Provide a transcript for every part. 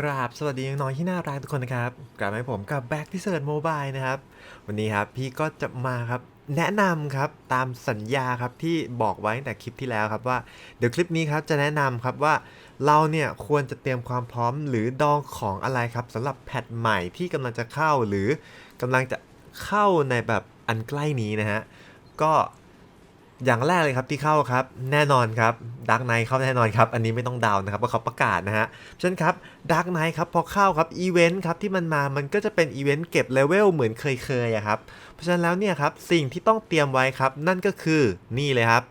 กราบสวัสดีน้องๆที่น่ารักทุกคนนะครับ กลับมาให้ผมกับ Back ที่เสิร์ชโมบายนะครับ วันนี้ครับพี่ก็จะมาครับแนะนำครับตามสัญญาครับที่บอกไว้ตั้งแต่คลิปที่แล้วครับว่าเดี๋ยวคลิปนี้ครับจะแนะนำครับว่าเราเนี่ยควรจะเตรียมความพร้อมหรือดองของอะไรครับสำหรับแพทใหม่ที่กำลังจะเข้าหรือกำลังจะเข้าในแบบอันใกล้นี้นะฮะก็ อย่างแรกเลยครับที่เข้าครับแน่นอนครับดักไนเข้าแน่นอนครับ อันนี้ไม่ต้องเดาวนะครับเพราะเขาประกาศนะฮะเช่นครับดักไนครับพอเข้าครับอีเวนต์ครับที่มันมามันก็จะเป็นอีเวนต์เก็บเลเวลเหมือนเคยๆครับเพราะฉะนั้นแล้วเนี่ยครับสิ่งที่ต้องเตรียมไว้ครับ นั่นก็คือนี่เลยครับ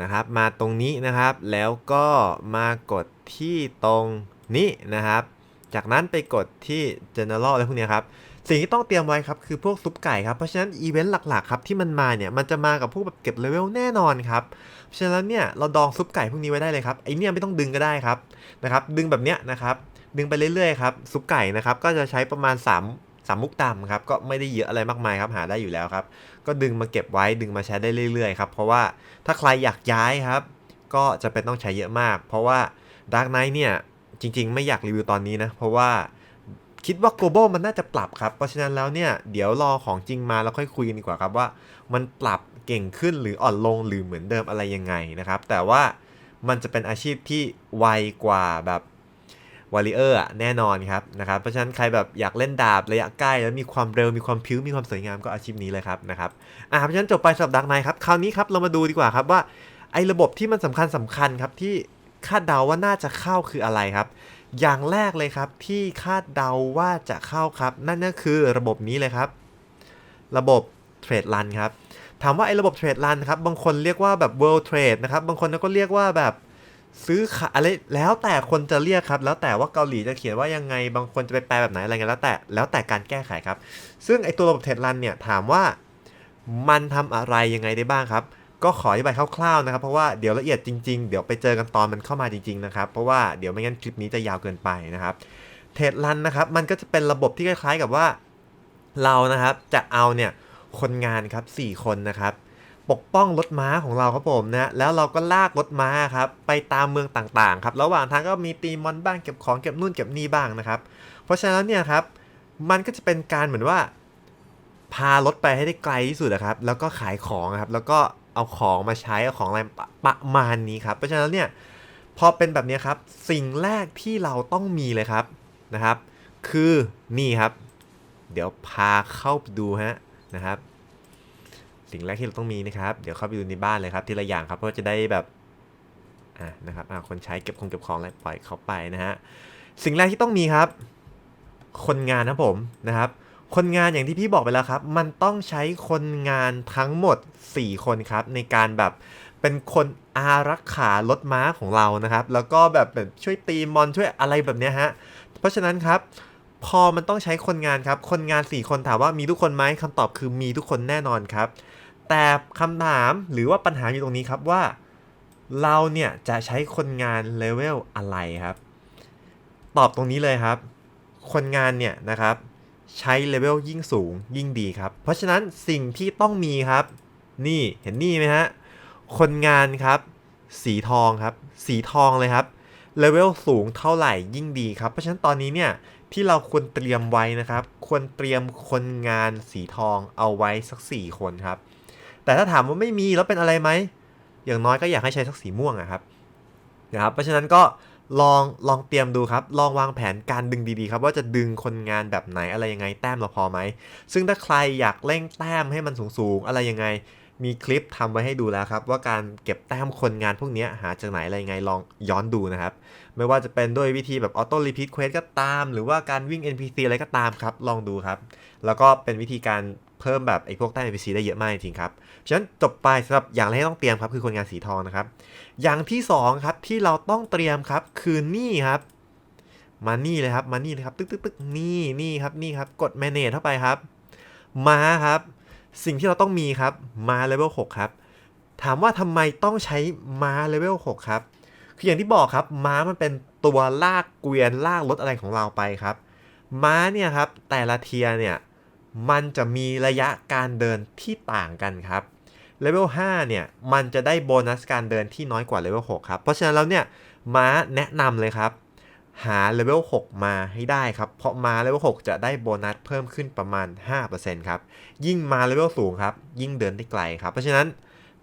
นะครับ มาตรงนี้นะครับ แล้วก็มากดที่ตรงนี้นะครับ จากนั้นไปกดที่ general อะไรพวกเนี้ยครับ สิ่งที่ต้องเตรียมไว้ครับคือพวกซุปไก่ครับ เพราะฉะนั้นอีเวนต์หลักๆครับที่มันมาเนี่ยมันจะมากับพวกแบบเก็บเลเวลแน่นอนครับเพราะฉะนั้นเนี่ยเราดองซุปไก่พวกนี้ไว้ได้เลยครับไอเนี่ยไม่ต้องดึงก็ได้ครับนะครับดึงแบบเนี้ยนะครับดึงไปเรื่อยๆครับซุปไก่นะครับก็จะใช้ประมาณ 3 3มุกดำครับก็ไม่ได้เยอะอะไรมากมายครับหาได้อยู่แล้วครับ ก็ดึงมาเก็บไว้ดึงมาใช้ได้เรื่อยๆครับเพราะว่าถ้าใครอยากย้ายครับ ก็จะเป็นต้องใช้เยอะมาก เพราะว่า Dark Knight เนี่ยจริง ๆ ไม่อยากรีวิวตอนนี้นะเพราะว่า คิดว่า global มันน่าจะปรับครับ เพราะฉะนั้นแล้วเนี่ยเดี๋ยวรอของจริงมาแล้วค่อยคุยกันดีกว่าครับว่า มันปรับเก่งขึ้นหรืออ่อนลงหรือเหมือนเดิมอะไรยังไงนะครับ แต่ว่ามันจะเป็นอาชีพที่ไวกว่าแบบวอลเลเยอร์แน่นอนครับนะครับเพราะฉะนั้นใครแบบอยากเล่นดาบระยะใกล้ แล้วมีความเร็วมีความพิ้วมีความสวยงามก็อาชีพนี้เลยครับนะครับอ่าเพราะฉะนั้นจบไปสำหรับดักไนครับคราวนี้ครับเรามาดูดีกว่าครับว่าไอ้ระบบที่มันสำคัญสำคัญครับที่คาดเดาว่าน่าจะเข้าคืออะไรครับ อย่างแรกเลยครับที่คาดเดาว่าจะเข้าครับ นั่นก็คือระบบนี้เลยครับ ระบบเทรดรันครับ ถามว่าไอ้ระบบเทรดรันครับ บางคนเรียกว่าแบบ world trade นะครับ บางคนก็เรียกว่าแบบซื้อขายอะไรแล้วแต่คนจะเรียกครับ แล้วแต่ว่าเกาหลีจะเขียนว่ายังไง บางคนจะไปแปลแบบไหนอะไรเงี้ยแล้วแต่แล้วแต่การแก้ไขครับ ซึ่งไอ้ตัวระบบเทรดรันเนี่ยถามว่ามันทำอะไรยังไงได้บ้างครับ ก็ขออธิบายคร่าวๆนะครับ เพราะว่าเดี๋ยวละเอียดจริงๆ เดี๋ยวไปเจอกันตอนมันเข้ามาจริงๆนะครับ เพราะว่าเดี๋ยวไม่งั้นคลิปนี้จะยาวเกินไปนะครับ เทรดรันนะครับ มันก็จะเป็นระบบที่คล้ายๆกับว่าเรานะครับจะเอาเนี่ยคนงานครับ 4 คนนะครับ ปกป้องรถม้าของเราครับผมนะ แล้วเราก็ลากรถม้าครับไปตามเมืองต่างๆครับ ระหว่างทางก็มีตีมอนบ้างเก็บของเก็บนู่นเก็บนี่บ้างนะครับ เพราะฉะนั้นเนี่ยครับ มันก็จะเป็นการเหมือนว่า พารถไปให้ได้ไกลที่สุดนะครับ แล้วก็ขายของครับ แล้วก็ เอาของมาใช้เอาของอะไรปประมาณนี้ครับ เพราะฉะนั้นเนี่ยพอเป็นแบบนี้ครับสิ่งแรกที่เราต้องมีเลยครับนะครับ คือนี่ครับ เดี๋ยวพาเข้าไปดูฮะนะครับ สิ่งแรกที่เราต้องมีนะครับ เดี๋ยวเข้าไปดูในบ้านเลยครับทีละอย่างครับเพื่อจะได้แบบอะนะครับอะคนใช้เก็บของเก็บของอะไรปล่อยเขาไปนะฮะสิ่งแรกที่ต้องมีครับ คนงานนะผมนะครับ คนงานอย่างที่พี่บอกไปแล้วครับ มันต้องใช้คนงานทั้งหมด 4 คนครับ ในการแบบเป็นคนอารักขารถม้าของเรานะครับ แล้วก็แบบแบบช่วยตีมอนช่วยอะไรแบบเนี้ยฮะ เพราะฉะนั้นครับ พอมันต้องใช้คนงานครับ คนงาน 4 คนถามว่ามีทุกคนไหมคำตอบคือมีทุกคนแน่นอนครับ แต่คำถามหรือว่าปัญหาอยู่ตรงนี้ครับว่า เราเนี่ยจะใช้คนงานเลเวลอะไรครับ ตอบตรงนี้เลยครับ คนงานเนี่ยนะครับ ใช้เลเวลยิ่งสูงยิ่งดีครับ เพราะฉะนั้นสิ่งที่ต้องมีครับ นี่เห็นนี่ไหมฮะ คนงานครับ สีทองครับ สีทองเลยครับเลเวลสูงเท่าไหร่ยิ่งดีครับ เพราะฉะนั้นตอนนี้เนี่ยที่เราควรเตรียมไว้นะครับ ควรเตรียมคนงานสีทองเอาไว้สัก 4 คนครับ แต่ถ้าถามว่าไม่มีแล้วเป็นอะไรไหมอย่างน้อยก็อยากให้ใช้สักสีม่วงอะครับนะครับ เพราะฉะนั้นก็ ลองลองเตรียมดูครับ ลองวางแผนการดึงดีๆครับ ว่าจะดึงคนงานแบบไหนอะไรยังไงแต้มเราพอไหม ซึ่งถ้าใครอยากเร่งแต้มให้มันสูงๆ อะไรยังไง มีคลิปทำไว้ให้ดูแล้วครับ ว่าการเก็บแต้มคนงานพวกนี้หาจากไหนอะไรยังไงลองย้อนดูนะครับ ไม่ว่าจะเป็นด้วยวิธีแบบออโต้รีพีทเควสก็ตาม หรือว่าการวิ่ง NPC อะไรก็ตามครับ ลองดูครับ แล้วก็เป็นวิธีการ เพิ่มแบบไอ้พวกแต้ม NPC ได้เยอะมากจริงครับ ฉะนั้นจบไปสำหรับอย่างแรกที่ต้องเตรียมครับคือคนงานสีทองนะครับ อย่างที่สองครับที่เราต้องเตรียมครับคือนี่ครับมานี่เลยครับมานี่เลยครับตึ๊กตึ๊กตึ๊กนี่นี่ครับนี่ครับกด manage เข้าไปครับ มาครับ สิ่งที่เราต้องมีครับมาเลเวล6ครับ ถามว่าทำไมต้องใช้มาเลเวล6ครับ คืออย่างที่บอกครับม้ามันเป็นตัวลากเกวียนลากรถอะไรของเราไปครับ ม้าเนี่ยครับแต่ละเทียเนี่ย มันจะมีระยะการเดินที่ต่างกันครับเลเวล5เนี่ยมันจะได้โบนัสการเดินที่น้อยกว่าเลเวล6ครับเพราะฉะนั้นแล้วเนี่ยม้าแนะนำเลยครับ หาเลเวล6มาให้ได้ครับ เพราะมาเลเวล6จะได้โบนัสเพิ่มขึ้นประมาณ 5%ครับยิ่งมาเลเวลสูงครับยิ่งเดินได้ไกลครับ เพราะฉะนั้น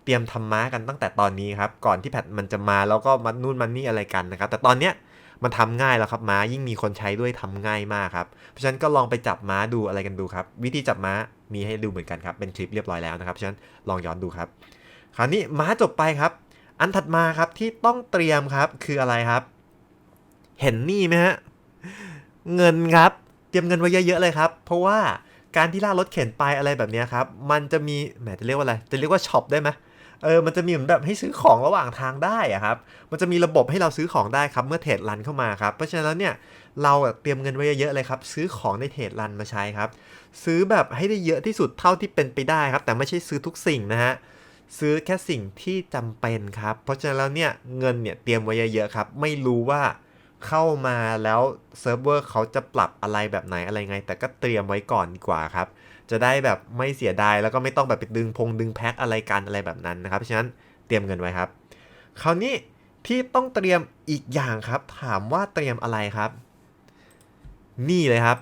เตรียมทำม้ากันตั้งแต่ตอนนี้ครับก่อนที่แพทมันจะมาแล้วก็มานู่นมันนี่อะไรกันนะครับแต่ตอนเนี้ย มันทำง่ายแล้วครับม้ายิ่งมีคนใช้ด้วยทำง่ายมากครับ เพราะฉะนั้นก็ลองไปจับม้าดูอะไรกันดูครับ วิธีจับม้ามีให้ดูเหมือนกันครับ เป็นคลิปเรียบร้อยแล้วนะครับ เพราะฉะนั้นลองย้อนดูครับ คราวนี้ม้าจบไปครับ อันถัดมาครับที่ต้องเตรียมครับคืออะไรครับ เห็นนี่ไหมฮะเงินครับ เตรียมเงินไว้เยอะๆเลยครับ เพราะว่าการที่ล่ารถเข็นไปอะไรแบบนี้ครับ มันจะมีแหมจะเรียกว่าอะไร จะเรียกว่าช็อปได้ไหม เออมันจะมีเหมือนแบบให้ซื้อของระหว่างทางได้อะครับ มันจะมีระบบให้เราซื้อของได้ครับเมื่อเทรดรันเข้ามาครับ เพราะฉะนั้นแล้วเนี่ยเราเตรียมเงินไว้เยอะๆเลยครับ ซื้อของในเทรดรันมาใช้ครับ ซื้อแบบให้ได้เยอะที่สุดเท่าที่เป็นไปได้ครับ แต่ไม่ใช่ซื้อทุกสิ่งนะฮะซื้อแค่สิ่งที่จำเป็นครับ เพราะฉะนั้นแล้วเนี่ยเงินเนี่ยเตรียมไว้เยอะๆครับ ไม่รู้ว่าเข้ามาแล้วเซิร์ฟเวอร์เขาจะปรับอะไรแบบไหนอะไรไง แต่ก็เตรียมไว้ก่อนดีกว่าครับ จะได้แบบไม่เสียดายแล้วก็ไม่ต้องแบบไปดึงพงดึงแพ็คอะไรกันอะไรแบบนั้นนะครับ เพราะฉะนั้นเตรียมเงินไว้ครับ คราวนี้ที่ต้องเตรียมอีกอย่างครับ ถามว่าเตรียมอะไรครับ นี่เลยครับ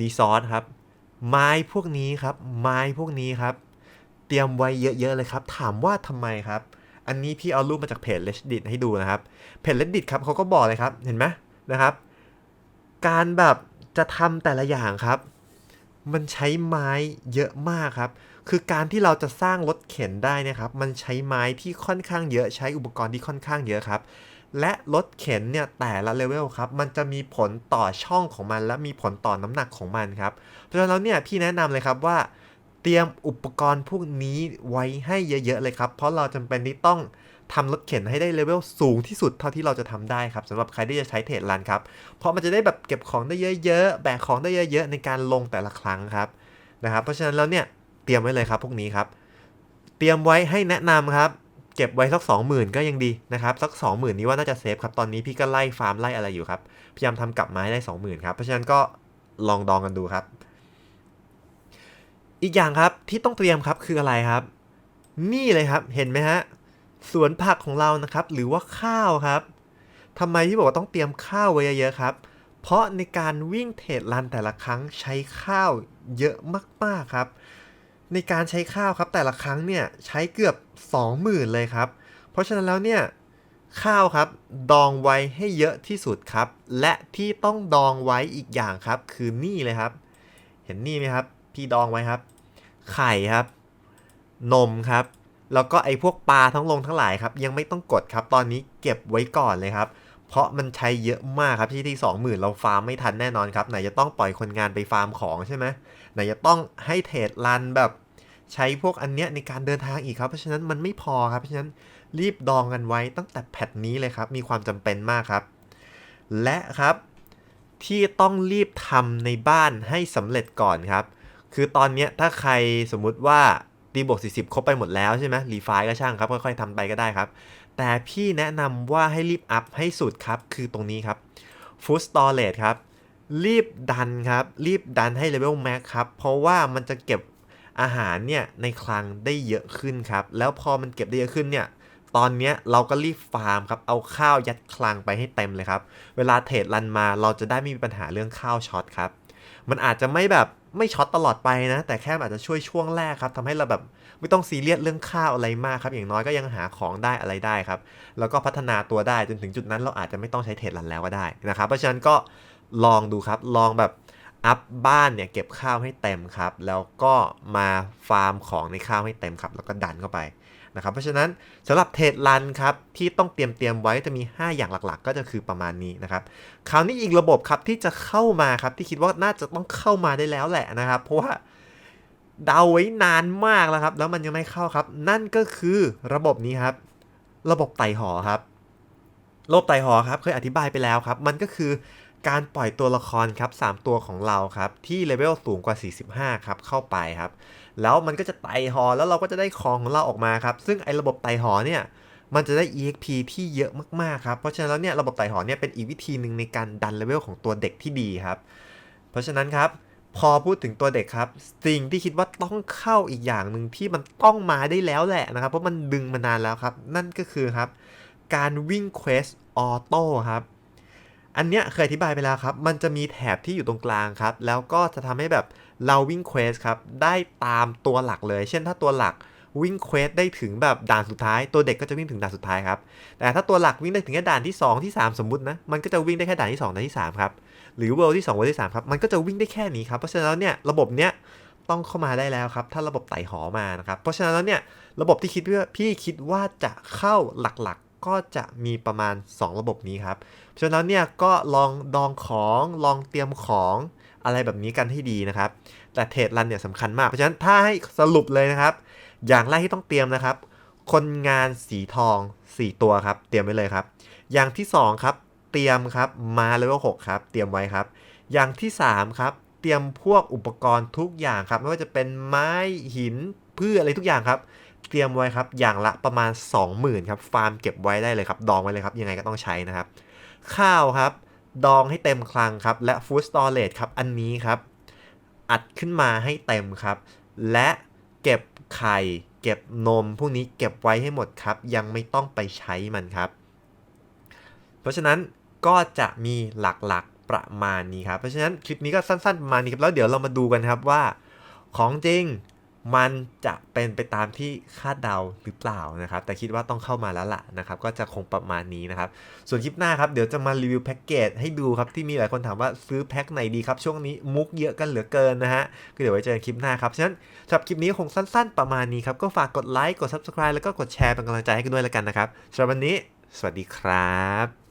รีซอสครับ ไม้พวกนี้ครับ ไม้พวกนี้ครับ เตรียมไว้เยอะๆเลยครับ ถามว่าทำไมครับ อันนี้พี่เอารูปมาจากเพจ reddit ให้ดูนะครับเพจ reddit ครับเขาก็บอกเลยครับเห็นไหมนะครับ การแบบจะทำแต่ละอย่างครับ มันใช้ไม้เยอะมากครับ คือการที่เราจะสร้างรถเข็นได้นะครับ มันใช้ไม้ที่ค่อนข้างเยอะ ใช้อุปกรณ์ที่ค่อนข้างเยอะครับ และรถเข็นเนี่ยแต่ละเลเวลครับ มันจะมีผลต่อช่องของมัน และมีผลต่อน้ำหนักของมันครับ เพราะฉะนั้นเนี่ยพี่แนะนำเลยครับว่า เตรียมอุปกรณ์พวกนี้ไว้ให้เยอะๆเลยครับ เพราะเราจำเป็นที่ต้อง ทำรถเข็นให้ได้เลเวลสูงที่สุดเท่าที่เราจะทำได้ครับสำหรับใครที่จะใช้เทรดรันครับ เพราะมันจะได้แบบเก็บของได้เยอะๆ แบกของได้เยอะๆ ในการลงแต่ละครั้งครับนะครับ เพราะฉะนั้นแล้วเนี่ยเตรียมไว้เลยครับพวกนี้ครับ เตรียมไว้ให้แนะนำครับเก็บไว้สัก 20,000 ก็ยังดีนะครับสัก 20,000 นี้ว่าน่าจะเซฟครับตอนนี้พี่ก็ไล่ฟาร์มไล่อะไรอยู่ครับพยายามทำกลับมาให้ได้ 20,000 ครับเพราะฉะนั้นก็ลองดองกันดูครับ อีกอย่างครับที่ต้องเตรียมครับคืออะไรครับ นี่เลยครับเห็นไหมฮะ สวนผักของเรานะครับ หรือว่าข้าวครับทำไมที่บอกว่าต้องเตรียมข้าวไว้เยอะๆครับ เพราะในการวิ่งเทรดรันแต่ละครั้งใช้ข้าวเยอะมากๆครับ ในการใช้ข้าวครับแต่ละครั้งเนี่ยใช้เกือบ 20,000 เลยครับ เพราะฉะนั้นแล้วเนี่ยข้าวครับดองไว้ให้เยอะที่สุดครับ และที่ต้องดองไว้อีกอย่างครับ คือนี่เลยครับ เห็นนี่ไหมครับ พี่ดองไว้ครับ ไข่ครับ นมครับ แล้วก็ไอ้พวกปลาทั้งลงทั้งหลายครับ ยังไม่ต้องกดครับ ตอนนี้เก็บไว้ก่อนเลยครับ เพราะมันใช้เยอะมากครับที่ที่สองหมื่นเราฟาร์มไม่ทันแน่นอนครับ ไหนจะต้องปล่อยคนงานไปฟาร์มของใช่ไหมไหนจะต้องให้เทรดรันแบบใช้พวกอันเนี้ยในการเดินทางอีกครับ เพราะฉะนั้นมันไม่พอครับ เพราะฉะนั้นรีบดองกันไว้ตั้งแต่แพทนี้เลยครับ มีความจำเป็นมากครับ และครับที่ต้องรีบทำในบ้านให้สำเร็จก่อนครับ คือตอนเนี้ยถ้าใครสมมุติว่า ตีบวก40 ครบไปหมดแล้วใช่ไหมรีไฟล์ก็ช่างครับ ค่อยๆทำไปก็ได้ครับ แต่พี่แนะนำว่าให้รีบอัพให้สุดครับ คือตรงนี้ครับ Food Storage ครับ รีบดันครับ รีบดันให้เลเวลแม็กครับ เพราะว่ามันจะเก็บอาหารเนี่ย ในคลังได้เยอะขึ้นครับ แล้วพอมันเก็บได้เยอะขึ้นเนี่ย ตอนเนี้ยเราก็รีบฟาร์มครับ เอาข้าวยัดคลังไปให้เต็มเลยครับ เวลาเทรดรันมาเราจะได้ไม่มีปัญหาเรื่องข้าวช็อตครับ มันอาจจะไม่แบบไม่ช็อตตลอดไปนะ แต่แค่อาจจะช่วยช่วงแรกครับทำให้เราแบบไม่ต้องซีเรียสเรื่องข้าวอะไรมากครับ อย่างน้อยก็ยังหาของได้อะไรได้ครับ แล้วก็พัฒนาตัวได้จนถึงจุดนั้นเราอาจจะไม่ต้องใช้เทรดรันแล้วก็ได้นะครับ เพราะฉะนั้นก็ลองดูครับ ลองแบบอัพบ้านเนี่ยเก็บข้าวให้เต็มครับ แล้วก็มาฟาร์มของในข้าวให้เต็มครับ แล้วก็ดันเข้าไป นะครับเพราะฉะนั้นสำหรับเทรดรันครับที่ต้องเตรียมเตรียมไว้จะมี 5 อย่างหลักๆ ก็จะคือประมาณนี้นะครับคราวนี้อีกระบบครับที่จะเข้ามาครับที่คิดว่าน่าจะต้องเข้ามาได้แล้วแหละนะครับเพราะว่าเดาไว้นานมากแล้วครับ แล้วมันยังไม่เข้าครับ นั่นก็คือระบบนี้ครับ ระบบไต่หอครับ ระบบไต่หอครับเคยอธิบายไปแล้วครับ มันก็คือ การปล่อยตัวละครครับ 3 ตัวของเราครับ ที่เลเวลสูงกว่า 45 ครับ เข้าไปครับ แล้วมันก็จะไต่หอแล้วเราก็จะได้ของของเราออกมาครับ ซึ่งไอ้ระบบไต่หอเนี่ยมันจะได้ EXP ที่เยอะมากๆครับ เพราะฉะนั้นแล้วเนี่ยระบบไต่หอเนี่ยเป็นอีกวิธีหนึ่งในการดันเลเวลของตัวเด็กที่ดีครับ เพราะฉะนั้นครับพอพูดถึงตัวเด็กครับ สิ่งที่คิดว่าต้องเข้าอีกอย่างหนึ่งที่มันต้องมาได้แล้วแหละนะครับ เพราะมันดึงมานานแล้วครับ นั่นก็คือครับ การวิ่งเควสออโต้ครับ อันเนี้ยเคยอธิบายไปแล้วครับ มันจะมีแถบที่อยู่ตรงกลางครับ แล้วก็จะทำให้แบบเราวิ่งเควสครับ ได้ตามตัวหลักเลย เช่นถ้าตัวหลักวิ่งเควสได้ถึงแบบด่านสุดท้าย ตัวเด็กก็จะวิ่งถึงด่านสุดท้ายครับ แต่ถ้าตัวหลักวิ่งได้ถึงแค่ด่านที่ 2 ที่ 3 สมมุตินะ มันก็จะวิ่งได้แค่ด่านที่2ด่านที่3ครับ หรือเวลที่2เวลที่3ครับ มันก็จะวิ่งได้แค่นี้ครับ เพราะฉะนั้นเนี่ยระบบเนี้ยต้องเข้ามาได้แล้วครับ ถ้าระบบไต่หอมานะครับ เพราะฉะนั้นเนี่ยระบบที่คิดว่าพี่คิดว่าจะเข้าหลักๆ ก็จะมีประมาณ 2 ระบบนี้ครับเพราะฉะนั้นเนี่ยก็ลองดองของลองเตรียมของอะไรแบบนี้กันให้ดีนะครับ แต่เทรดรันเนี่ยสำคัญมาก เพราะฉะนั้นถ้าให้สรุปเลยนะครับ อย่างแรกที่ต้องเตรียมนะครับ คนงานสีทอง 4 ตัวครับ เตรียมไว้เลยครับ อย่างที่ 2 ครับ เตรียมครับมาเลเวล6ครับ เตรียมไว้ครับ อย่างที่ 3 ครับ เตรียมพวกอุปกรณ์ทุกอย่างครับ ไม่ว่าจะเป็นไม้หินพืชอะไรทุกอย่างครับ เตรียมไว้ครับ อย่างละประมาณ 20,000ครับฟาร์มเก็บไว้ได้เลยครับ ดองไว้เลยครับ ยังไงก็ต้องใช้นะครับ ข้าวครับ ดองให้เต็มคลังครับ และฟู้ดสตอเรจครับอันนี้ครับ อัดขึ้นมาให้เต็มครับ และเก็บไข่ เก็บนมพวกนี้เก็บไว้ให้หมดครับ ยังไม่ต้องไปใช้มันครับ เพราะฉะนั้นก็จะมีหลักๆประมาณนี้ครับ เพราะฉะนั้นคลิปนี้ก็สั้นๆประมาณนี้ครับแล้วเดี๋ยวเรามาดูกันครับว่าของจริง มันจะเป็นไปตามที่คาดเดาหรือเปล่านะครับ แต่คิดว่าต้องเข้ามาแล้วล่ะนะครับ ก็จะคงประมาณนี้นะครับ ส่วนคลิปหน้าครับ เดี๋ยวจะมารีวิวแพ็กเกจให้ดูครับ ที่มีหลายคนถามว่าซื้อแพ็คไหนดีครับ ช่วงนี้มุกเยอะกันเหลือเกินนะฮะ ก็เดี๋ยวไว้เจอกันคลิปหน้าครับฉะนั้นสำหรับคลิปนี้คงสั้นๆ ประมาณนี้ครับ ก็ฝากกดไลค์ กด Subscribe แล้วก็กดแชร์เป็นกำลังใจให้กันด้วยแล้วกันนะครับสำหรับวันนี้ สวัสดีครับ